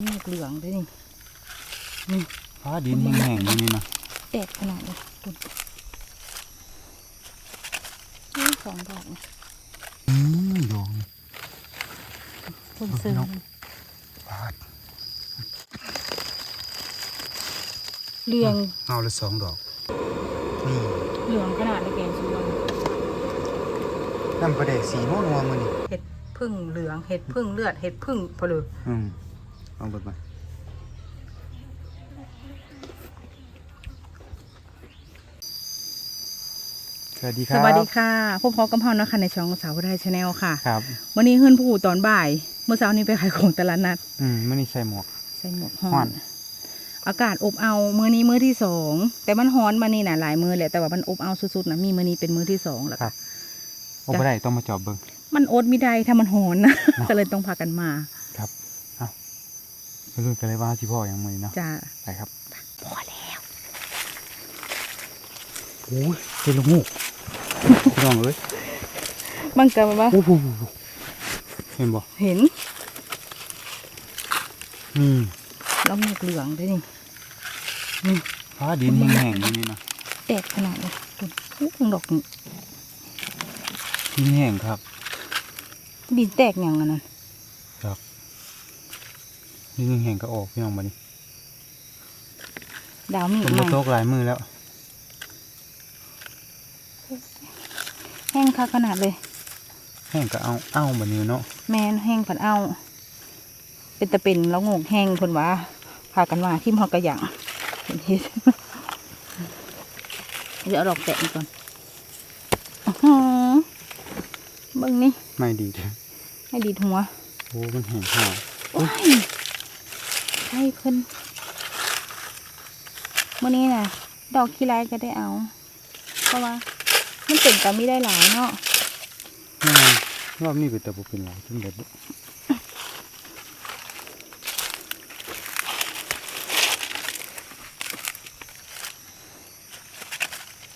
นี่เหลืองด้วยนี่ฟ้าดินแห้งๆอย่างนี่นะแตกขนาดเลยคุณนี่สองดอกนะอืมโยงคุณซื้อเอาไปเนาะฟาดเหลืองเอาละสองดอกนี่เหลืองขนาดเลยแกงสุวรรณน้ำประเดกสีม่วงมัวมือนี่เห็ดพึ่งเหลืองเห็ดพึ่งเลือดเห็ดพึ่งพอเลยอืม ลองเบิดมาสวัสดีคสรับวัสดีค่ะพบพอกำเพรานะคะในช่องสาวไทยชาแนลค่ะ ครับ วันนี้เฮือนผู้ตอนบ่าย เมื่อเช้านี้ไปขายของตลาดนัด อืมไม่ได้ใส่หมวก ใส่หมวกฮ้อฮ้อนนอากาศอบเอามื้อนี้มื้อที่สองแต่มันฮ้อนมานี่น่ะหลายมื้อแหละแต่ว่ามันอบเอาสุดๆนะมีมื้อนี้เป็นมื้อที่สองแล้วครัค่ะบโอ้ไม่ได้ต้องมาจอบเบิ้งมันอดไม่ได้ถ้ามันฮ้อนนะเนาะก็เลยต้องพากันมาครับเอาไป รุ่นกันเลยว่าสิพ่ออย่างมือนี้เนาะจ้าไปครับพอแล้วโอ้ยเป็นลูกงูพี่น้องเอ้ยมันก็แบบว่าโอ้โหเห็นบ่เห็นนี่แล้วมีเหลืองด้วยนี่นี่ฟ้าดินแห้งๆอย่างนี่นะแตกขนาดเลยคุณอู้ถึงดอกนี่ดินแห้งครับ ดินแตกอย่างนั้นน่ะครับดิ นแห้งๆก็ออกพี่น้องมาดิดาวมีผมใหมาม่โตกหลายมือแล้ว แห้งค่ะขนาดเลย แห้งก็เอาเอ้าบันนี้เนาะแมนแห้งผันเอาเป็นตะเป็นแล้วงกแห้งคนว่าพากันมาทิมหอกกระหยังเห็นเฮ็ดเดี๋ยวเอาดอกแตะนี่ก่อนอื้อหือเบิ่งนี่ไม่ดีเด้อให้ดีดหัวโอ้มันแห้งห่า วโอ้ยใช่เพิ่นมื่อนี้น่ะดอกขี้ไรก็ได้เอา เพราะว่า มันเป็นแต่ไม่ได้หลายเนาะแม่นรอบนี้เป็นแต่บ่เป็นหลายจังได๋บ่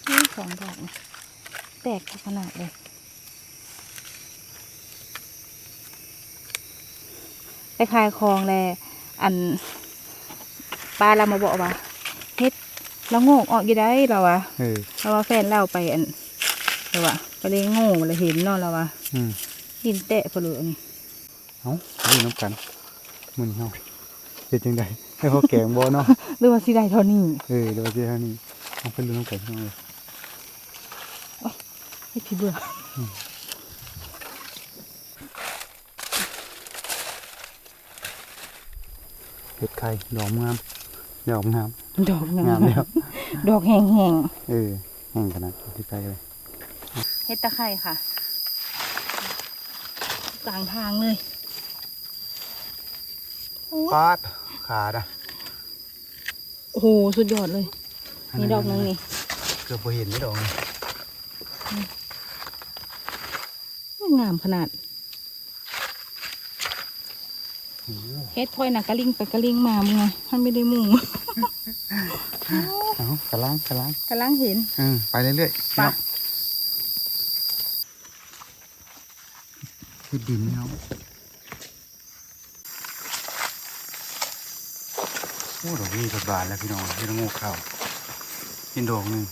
นี่สองดอกนะแตกขนาดเลยไปขายของแล อันป้าเรามาบอกว่าเฮ็ดเราโง่ออกอยู่ได้เราอะเออเราว่าแฟนเราไปอันเราว่าไปเลยโง่เลยเห็นเนาะเราว่าอืมหินแตะเพนเลยนี่เอ้าดูน้ำกันมื้อนี้เฮาเฮ็ดจังไดให้เขาแกงบ่เนาะหรือว่าสิได้เท่านี้เออเดี๋ยวสิเท่านี้เอาไปดูน้ำกันพี่น้องเอ้ยให้พี่เบื่อ เฮ็ดไข่ดอกงามดอกงามดอกงางามมแล้วดอกแห้งเออแห้งขนาดที่ไกลเลยๆเฮ็ดตะไคร่ค่ะกลางทางเลยโอ้ยปาดขาดอะโอ้โหสุดยอดเลยนี่ดอกนึงนี่เกือบบ่เห็นไม่ดอกนี่งามขนาด โอ้โห เฮ็ดถ้อยนะกระลิงไปกระลิงมามึงไงมันไม่ได้มุ่งเอากระลังกระลังกำลังเห็นเออไปเรื่อยๆไปเนาะที่ดินเนาะโอ้ดอกนี้สบานแล้วพี่น้องพี่น้องงูเข้าวกินดอกหนึ่ง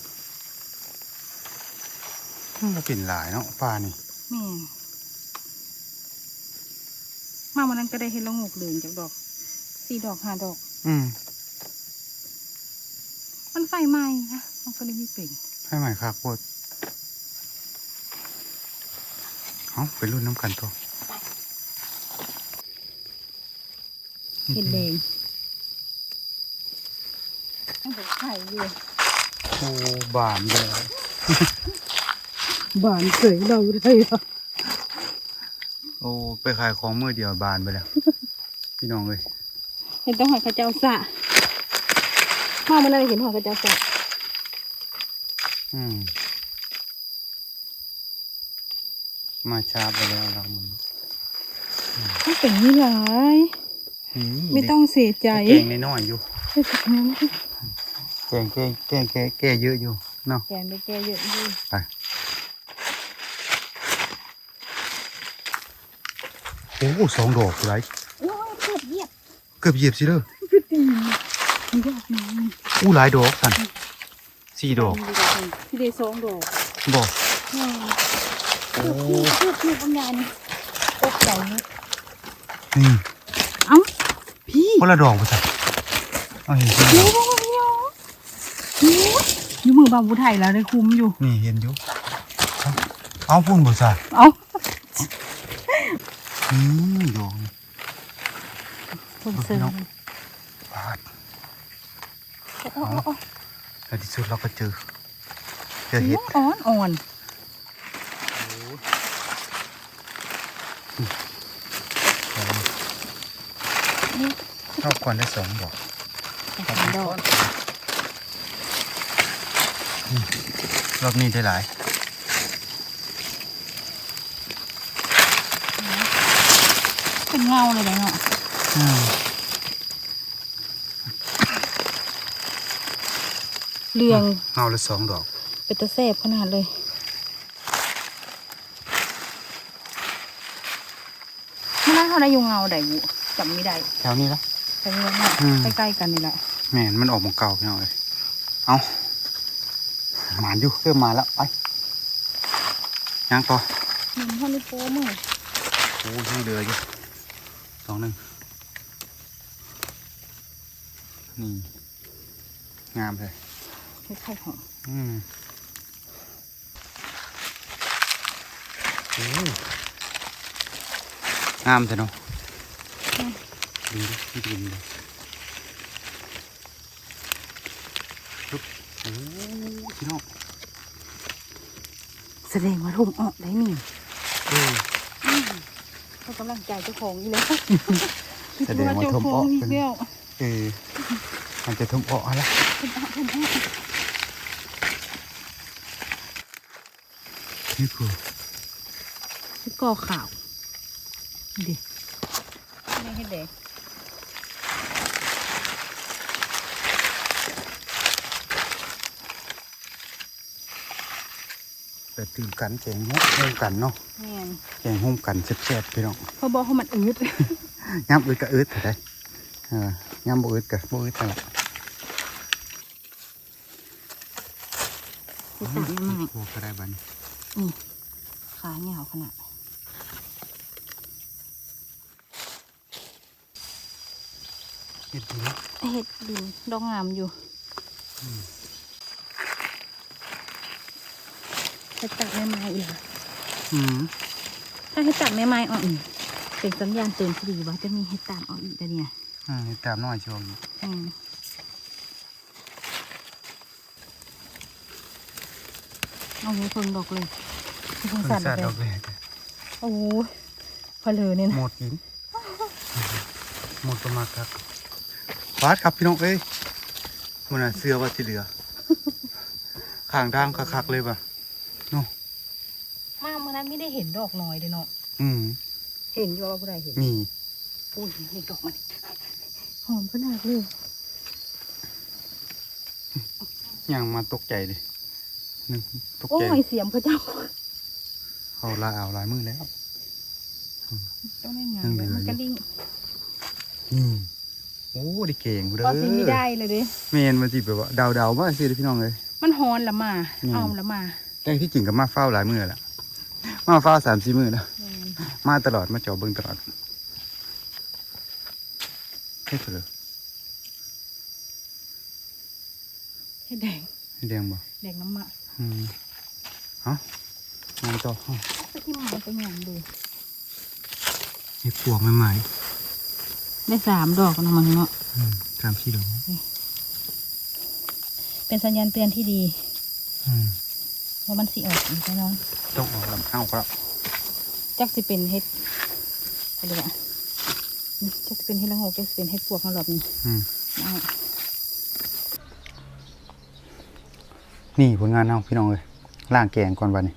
มันเป็นหลายเนาะปลานี่แม่น มาวันนั้นก็ได้เห็นละงกเหลืองจากดอกสี่ดอกห้าดอก อืมมันไฟไหม้นะมันก็เลยไม่เป็นให้ใหม่ครับโคตรเอาไปรุ่นน้ำกันตัวเห็ดแดงมันเป็นไข่อยู่โอ้บานเลย บานเสยเราเลยอะ โอ้ไปขายของเมื่อเดียวบานไปแล้ว พี่น้องเลยเห็นต้องหอยกระเจ้าสะมาวันนั้นเห็นหอยกระเจ้าสะอืมมาช้าไปแล้วเรามันมันเป็นนี่หลายอืไม่ต้องเสียใจแกงน้อยๆอยู่ไม่เป็นนั้นแกงแกงแกงแกงแกงเยอะอยู่เนาะแกนไปแกเยอะอยู่ ไป โอ้สองดอกไรโอ้ยเกือบเหยียบเกือบเหยียบสิเด้อมันก็ออกมาอู้หลายดอกสั่นสี่ดอกที่เดสองดอกบอกอืมโอ้เลือกเลือกบางอย่างนี่ตกใจนะนี่เอ้าพี่คนละดอกป่ะสั่นเอาเห็นสิโอ้ยอยู่มือบางบุไทยแล้วได้คุ้มอยู่ นี่เห็นอยู่ เอาเอาพุ่นบ่สั่นเอ้า อืมดอกนี่ผมเสิร์ฟปาดโอ้โอ้โอ้ในที่สุดเราก็เจอเจอโอ้เห็ดอ่อนอ่อนเข้าก่อนได้สองดอกสามดอกรอบนี้ได้หลาย เป็นเงาเลยนะเนาะอืมเรืองเอาละสองดอก เป็นตะแสบขนาดเลยไม่น่าเขาได้อยุงเงาใดบุจำไม่ได้แถวนี้ละแต่เรื่องน่ะอืมใกล้ๆกันนี่แหละแม่นมันออกมาเก่าพี่น้องเลยเอาหมานอยู่เริ่มมาแล้วไปยังต่อมันเขาไม่โป้มือโอ้ยยังเหลืออยู่ส องหนึ่งนี่ งามเลยคล้ายๆของอืมโอ้ยงามแต่เนาะดีดิดีดีเลยปึ๊บโอ้ยพี่น้องแสดงว่าทุ่มออกได้นี่เออ เขากำลังใจเจ้าของอีแล้วแสดงว่าทุ่มออกอีเป็นแล้วเออมันจะทุ่มออกอะไรทุ่มออกทุ่มออกนี่คือที่ก่อข่าวนี่ดิไม่ให้เด็ก แต่ตื่นกันแกงหุ้มกันเนาะแม่นแกงหุ้มกันแซ่บๆพี่น้องเขาบอกเขามันอืดย่ำอึดก็อึดเถอะได้เออย่ำบ่อึดก็บ่อึดนั่นแหละไปตัดใหม่โอ้ก็ได้บัดนขาเหงาขนาดเฮ็ดดีเนเห็ดดินดอกงามอยู่ จะตัดแม่ไม้อีกเหรออืมถ้าให้ตัดแม่ไม้อ่อนเป็นสัญญาณเตือนที่ดีว่าจะมีเห็ดตามอ่อนอีกแล้วเนี่ยอ่าเฮ็ดตามน้อยช่วงนี้อืมเอาหูเพิ่งดอกเลยเพิ่งเพิ่งสั่นสาดเลดอยกแรกโอ้โหพอเลยเนี่ยนะหมดหินหมดประมาณครับฟาดครับพี่น้องเอ้ยมันน่ะเสื้อว่าที่เหลือข้างทางคักๆเลยป่ะ มาเมื่อนั้นไม่ได้เห็นดอกน้อยเลยเนาะอืมเห็นอยู่ว่าผู้ใดเห็นมีอุ้ยนี่ดอกมันหอมขนาดเลยอย่างมาตกใจเลยนึงตกโอ้ใจยเสียมพระเจ้าเขาลาเอาลายมือแล้วต้องได้งานยังเลเหลืออยู่ยมันก็ดิ้งอืมโอ้ไดีเก่งกูเด้ก็อสิไม่ได้เลยดิเมนมันจีแบบว่าเดาๆมาสิเด้อพี่น้องเลย มันฮอนละมาอืมเอาละมา แต่ที่จริงก็มาเฝ้าหลายมือแล้วมาเฝ้าสามสี่มือแล้วแม่นมาตลอดมาเจาะเบิ่งตลอดเฮ้ยเถอะเฮ็ดแดงให้แดงบ่แดงน้ำมะอืมเอ้างานต่อไปที่มันไปงานดูเห็ดปวกใหม่ได้สามดอกนะมันเนาะๆอืมสามสี่ดอกเป็นสัญญาณเตือนที่ดี อืม ว่ามันสิออกอีกแน่นอนต้องออกลำเอ้าครับจักสิเป็นเฮ็ดอะไรวะนี่จักสิเป็นเฮ็ดละโงกจักสิเป็นเฮ็ดปวกมาหลอบนี่อืมเอานี่ผลงานเอาพี่น้องเลยล่างแกงก่อนวันนี้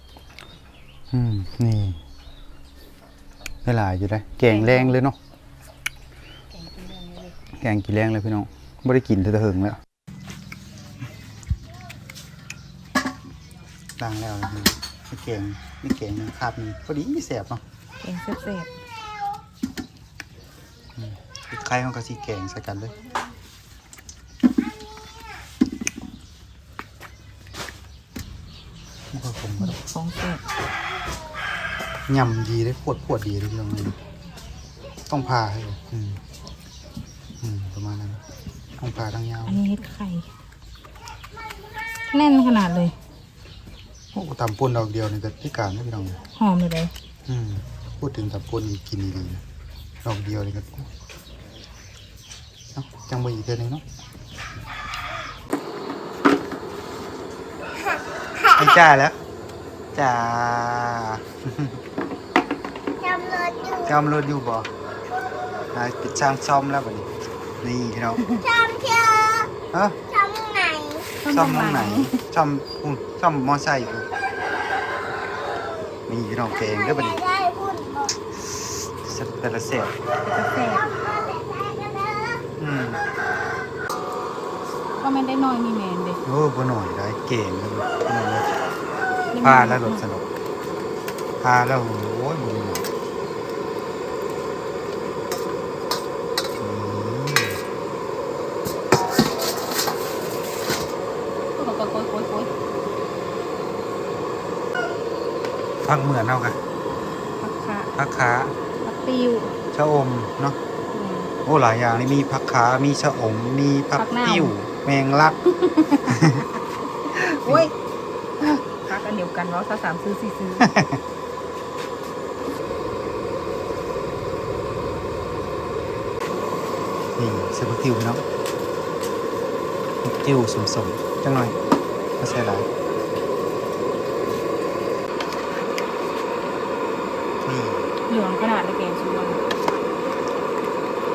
อืมนี่ได้หลายอยู่ได้แกงแรงเลยเนาะแกงกินเรื่องนี้เลยแกงกี่แรงเลยพี่น้องไม่ได้กินเถอะเหิงแล้ว ล้างแล้วนะพี่น้องนี่แกงนี่แกงนะครับนี่พอดีแสบเนาะแกงแซ่บไปไข่เขาก็สีแกงใส่กันเลยมันก็ผมก็สองแซ่บยำดีเลยปวดปวดดีเลยพี่น้องเลยต้องพาให้เลยอืมอืมประมาณนั้นต้องพาทั้งยาวอันนี้เห็ดไข่ แน่นขนาดเลย โอ้ตำปนดอกเดียวนี่ก็พิการนะพี่น้องหอมเลยเลย อืมพูดถึงตำปนนี่กินดีๆนะดอกเดียวนี่ก็เนาะจังไปอีกเดือนหนึงเนาะไอ้จ้าแล้วจ้าจำเลยอยู่จำรถอยู่บ่นายปิดช่างซ่อมแล้วบัดนี้นี่พี่น้องจำเชื่อฮะจำไหน ซ่อมตรงไหนซ่อมอุ้ยซ่อมมอไซค์อยู่นี่พี่น้องแกงเด้อบัดนี้ได้บุญบอกเสร็จแต่ละเสียบกาแฟจำมาแต่แรกกันเด้ออืมก็ไม่ได้น้อยมีแมนเด็โอ้บ่หน่อยได้เก่งเลยพี่น้องเลยพาแล้วรถสนุกพาแล้วโอ้ยบ่มีหมดอืม ก็ก็โกยโกยโกย พักเหมือนเอากันผักขาพักขาผักติวชะอมเนาะอืมโอ้หลายอย่างนี่มีผักขา มีชะอม มีผักผักเน่าติ้ว แมงลักโอ้ยพักอันเดียวกันเนาะถ้าสามซื้อสี่ซื้อนี่เสื้อผักติ้วพี่น้องผักติ้วสมสมๆจังหน่อยไม่ใช่หลายนี่ เหลืองขนาดในแกงชูมัน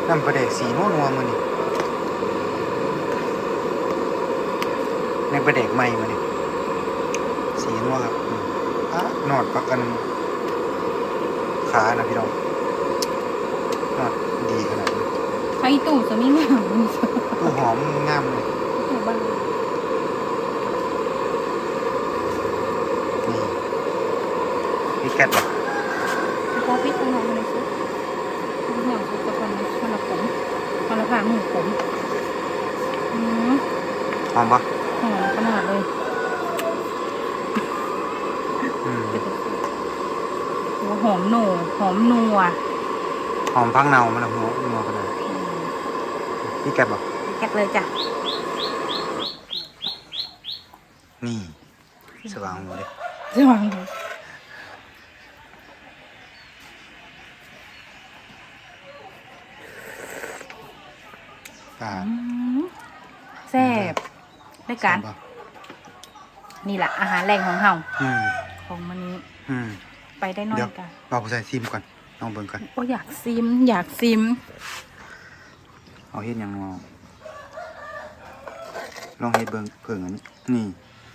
น้ำปลาแดกสีนัวนัวมือนี่ในปลาแดกใหม่มานี่สีนัวครับอืมอะนอดพักกันขานะพี่น้องนอดดีขนาดนี้ไข่ตู่จะไม่งามเลยตู้หอมงามเลยตู่บ้านนี่พี่แคทบอก พอพิษตรงนั้นเลยซุปทุกอย่างซุปกับมันมันละผมมันละ ผ่าหมูผมอืมหอมปะหอมขนาดเลยอืมโอ้หอมโหนหอมนัวหอมพักเนามันละหัวหัวกันเลยพี่แคทบอกแกะเลยจ้ะ นี่ สว่างหมดเลยระวังดู อ่าอืมแซ่บได้กันหอมปะนี่แหละอาหารแรงของเฮาอืมของมันนี้อืมไปได้น้อเดี๋ยยวกันเราไปใส่ซิมก่อนลองเบิ่งก่อนโอ้อยากซิม อยากซิมเอาเฮ็ดหยังเอาลองเฮ็ดเบิ่งเพิ่งอันนี้นี่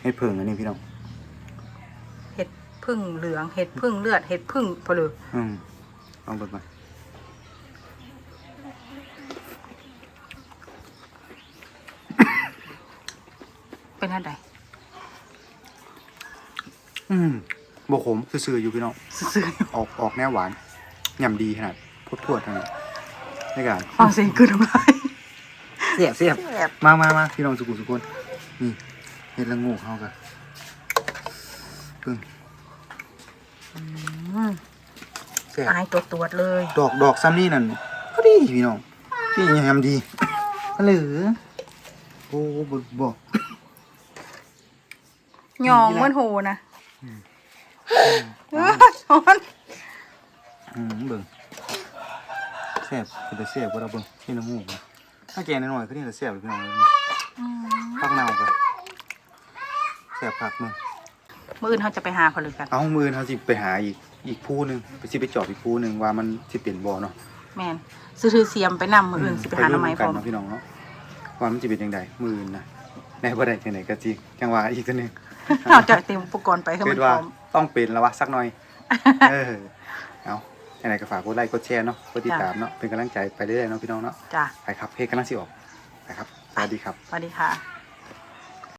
เฮ็ดเพิ่งอันนี้พี่น้องเห็ดพึ่งเหลือง เห็ดพึ่งเลือด เห็ดพึ่งพอเลยอืมลองเบิ่งก่อน เป็นอะไรอืมบ่ขมซื่อๆอยู่พี่น้องซื่อออกออกแนวหวานยำดีขนาดพุดพวดขนาดในการๆฟังเสียงกลืนน้ำลายเสียบเสียบแซ่บมามามาพี่น้องสุกุสุกคนนี่เฮ็ดละโงูเข้ากันปึ้งอืมเสียบอายตัวตรวจเลย ดอกดอกซ้ำนี่นั่นพอดีพี่น้องพี่ยำดีหรือโอ้บ่บอก ยองเหมือนโหนะเอ้ยช้อนอืมเบิ่งเสียบเป็นแต่เสียบก็เราเบิ่งนี่ละโงูนะถ้าแกนหน่อยๆก็นี่ละเสียบเลยพี่น้องเลยอืมพักเน่ากันเสียบผักมึงมื่ออื่นเขาจะไปหาผลึกกัน เอามือเขาสิไปหาอีกอีกผู้หนึ่งไปสิไปจอบอีกผู้หนึ่งว่ามันสิเปลี่ยนบ่อเนาะแมนซื้อถือเสียมไปนำมื่ออื่นสิไปหาหน่อไม้พกัร้อมเนาะพี่น้องเนาะว่ามันจะเป็นยังไงมืออื่นนะในบ่ได้จังไดก็จริงจังว่าอีกตัวหนึง เราจะเตรียมอุปกรณ์ไปให้คิมันดพว่าร้อม ต้องเป็นแล้ววะสักหน่อย เออเอาจังไดก็ฝากกดไลค์กดแชร์เนาะกดติดตามเนาะเป็นกำลังใจไปเรื่อยๆเนาะพี่น้องเนาะจ้ะไปครับเพลงกำลังสิออกไปครับสวัสดีครับ สวัสดีค่ะ